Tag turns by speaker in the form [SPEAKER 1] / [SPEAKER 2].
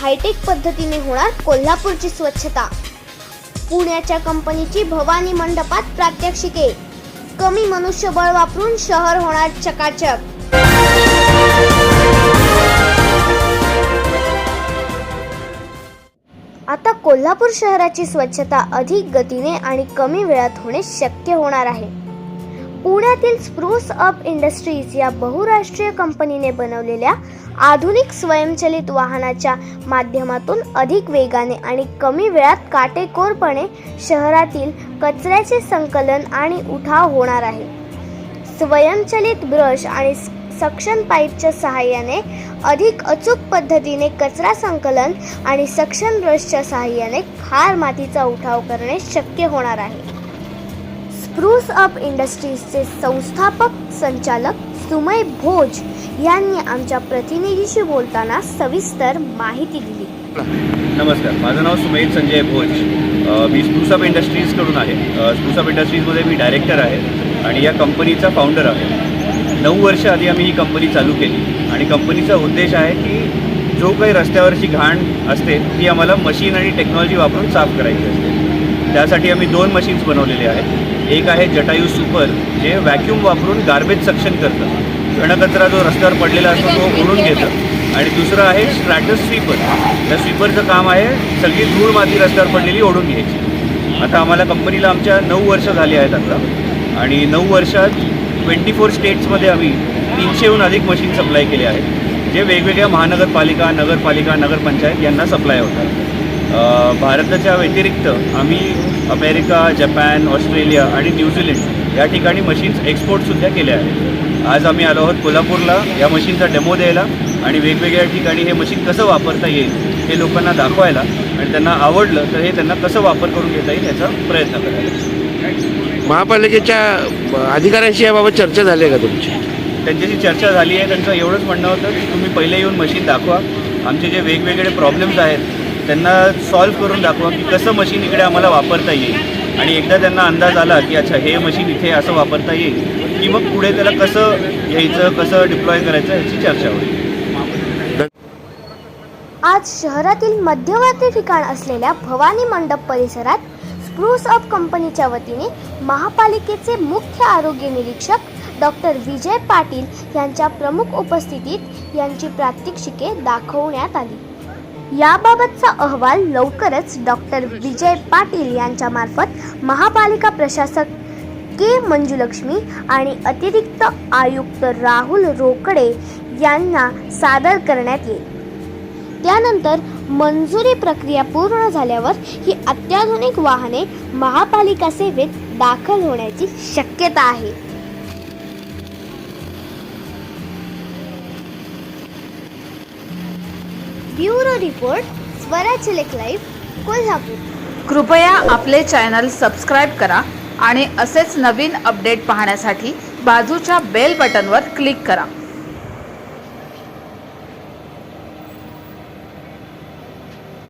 [SPEAKER 1] Hi tech पद्धतीने होणार कोल्हापूरची स्वच्छता. पुण्याच्या कंपनीची भवानी मंडपात प्रात्यक्षिके. कमी मनुष्यबळ वापरून शहर होणार चकाचक. आता कोल्हापूर शहराची स्वच्छता अधिक गतीने आणि कमी वेळात होणे शक्य होणार आहे. पुण्यातील स्प्रूस अप इंडस्ट्रीज या बहुराष्ट्रीय कंपनीने बनवलेल्या आधुनिक स्वयंचलित वाहनाच्या माध्यमातून अधिक वेगाने आणि कमी वेळात काटेकोरपणे शहरातील कचऱ्याचे संकलन आणि उठाव होणार आहे. स्वयंचलित ब्रश आणि सक्शन पाईपच्या सहाय्याने अधिक अचूक पद्धतीने कचरा संकलन आणि सक्शन ब्रशच्या सहाय्याने खार मातीचा उठाव करणे शक्य होणार आहे. स्प्रूस अप इंडस्ट्रीजचे संस्थापक संचालक सुमय भोज यांनी आमच्या प्रतिनिधीशी बोलताना सविस्तर माहिती दिली.
[SPEAKER 2] नमस्कार. माझं नाव सुमेध संजय भोज. मी मी स्प्रूसअप इंडस्ट्रीजकडून आहे. स्प्रूस अप इंडस्ट्रीजमध्ये मी डायरेक्टर आहे आणि या कंपनीचा फाउंडर आहे. नऊ वर्ष आधी आम्ही ही कंपनी चालू केली आणि कंपनीचा उद्देश आहे की जो काही रस्त्यावरची घाण असते ती आम्हाला मशीन आणि टेक्नॉलॉजी वापरून साफ करायची असते. त्यासाठी आम्ही दोन मशीन्स बनवलेले आहेत. एक आहे जटायू सुपर जे व्हॅक्यूम वापरून गार्बेज सक्शन करतं. घनकचरा जो रस्त्यावर पडलेला असतो तो ओढून घेतं. आणि दुसरं आहे स्ट्रॅटस स्वीपर त्या स्वीपरचं काम आहे सगळी धूळ माती रस्त्यावर पडलेली ओढून घ्यायची. आता आम्हाला कंपनीला आमच्या नऊ वर्ष झाली आहेत आता. आणि नऊ वर्षात ट्वेंटी फोर स्टेट्समध्ये आम्ही तीनशेहून अधिक मशीन सप्लाय केले आहेत. जे वेगवेगळ्या महानगरपालिका नगरपालिका नगरपंचायत यांना सप्लाय होतात. भारताच्या व्यतिरिक्त आम्ही अमेरिका जपान ऑस्ट्रेलिया आणि न्यूझीलंड या ठिकाणी मशीन्स एक्सपोर्टसुद्धा केल्या आहेत. आज आम्ही आलो आहोत कोल्हापूरला या मशीनचा डेमो द्यायला आणि वेगवेगळ्या ठिकाणी हे मशीन कसं वापरता येईल हे लोकांना दाखवायला आणि त्यांना आवडलं तर हे त्यांना कसं वापर करून घेता येईल याचा प्रयत्न करायला.
[SPEAKER 3] महापालिकेच्या अधिकाऱ्यांशी याबाबत चर्चा झाली आहे का तुमची?
[SPEAKER 2] त्यांच्याशी चर्चा झाली आहे त्यांचं एवढंच म्हणणं होतं की तुम्ही पहिले येऊन मशीन दाखवा. आमचे जे वेगवेगळे प्रॉब्लेम्स आहेत त्यांना सॉल्व्ह करून दाखवा की कसं मशीन इकडे आम्हाला वापरता येईल. आणि एकदा त्यांना अंदाज आला की अच्छा हे मशीन इथे असं वापरता येईल की मग पुढे त्याला कसं घ्यायचं कसं डिप्लॉय करायचं याची चर्चा होईल.
[SPEAKER 1] आज शहरातील मध्यवर्ती ठिकाण असलेल्या भवानी मंडप परिसरात स्प्रूस अप कंपनीच्या वतीने महापालिकेचे मुख्य आरोग्य निरीक्षक डॉक्टर विजय पाटील यांच्या प्रमुख उपस्थितीत यांची प्रात्यक्षिके दाखवण्यात आली. याबाबतचा अहवाल लवकरच डॉक्टर विजय पाटील यांच्या मार्फत महापालिका प्रशासक के मंजुलक्ष्मी आणि अतिरिक्त आयुक्त राहुल रोकडे यांना सादर करण्यात येईल. त्यानंतर मंजुरी प्रक्रिया पूर्ण झाल्यावर ही अत्याधुनिक वाहने महापालिका सेवेत दाखल होण्याची शक्यता आहे. ब्युरो रिपोर्ट स्वराज लेख लाईव्ह कोल्हापूर.
[SPEAKER 4] कृपया आपले चॅनल सबस्क्राईब करा आणि असेच नवीन अपडेट पाहण्यासाठी बाजूच्या बेल बटनवर क्लिक करा.